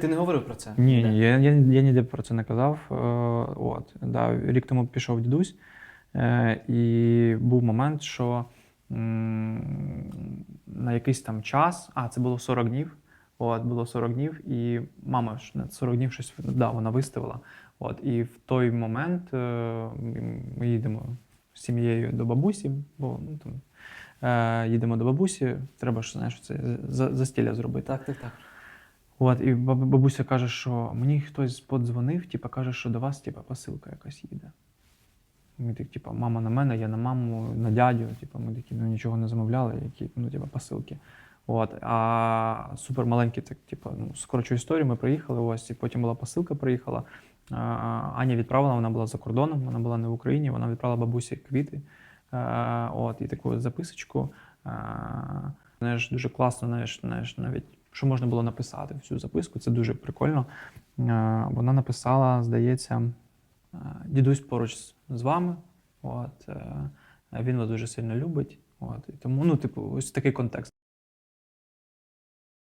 Ти не говорив про це? Ні, ні, я, я, я ніде про це не казав. Е, от, да, рік тому пішов дідусь, е, і був момент, що м, на якийсь там час, а це було 40 днів. От, було 40 днів, і мама ж на 40 днів щось да, вона виставила. От, і в той момент е, ми їдемо з сім'єю до бабусі, бо ну, там, е, їдемо до бабусі, треба ж знаєш, це за- застілля зробити. Так, так, так. От, і баб- бабуся каже, що мені хтось подзвонив, типу, каже, що до вас типу, посилка якась їде. Ми так, типу, мама на мене, я на маму, на дядю. Типу, ми такі ну, нічого не замовляли, які ну, типу, посилки. От, а супер маленькі, так, типу, ну, скорочу історію, ми приїхали ось, і потім була посилка, приїхала. Аня відправила, вона була за кордоном, вона була не в Україні, вона відправила бабусі квіти. От, і таку записочку. Е, знаєш, дуже класно, знаєш, знаєш, навіть що можна було написати в цю записку, це дуже прикольно. Е, Вона написала, здається, е, дідусь поруч з- вами. От, е, він вас дуже сильно любить. От, і тому, ну, типу, ось такий контекст.